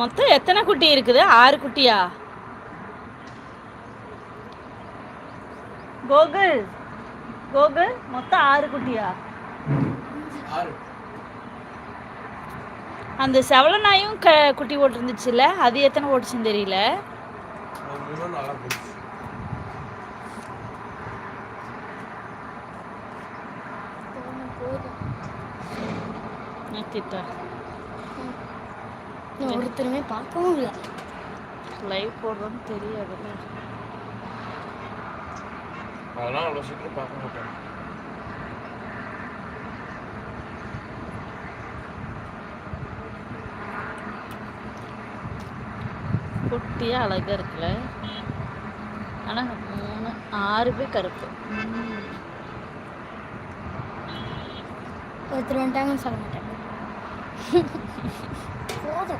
மொத்தம் எத்தனை குட்டி இருக்குது? ஆறு குட்டியா? கோகுல் கோகுல் மொத்தம் ஆறு குட்டியா? அந்த செவல நாயும் க குட்டி போட்டிருந்துச்சுல்ல அது எத்தனை ஓட்டுச்சுன்னு தெரியல. அது இன்னும் ஒருத்தருமே பார்க்கவும் இல்லை. லைவ் போடுறோன்னு தெரியாதுல்ல அதெல்லாம் அவ்வளோ சீக்கிரம் பார்க்க மாட்டேன் குட்டியா அழகா இருக்குல்ல? ஆனா மூணு ஆறு பேர் கருப்பு. ஒருத்தர் வந்துட்டாங்கன்னு சொல்ல மாட்டேன். 我走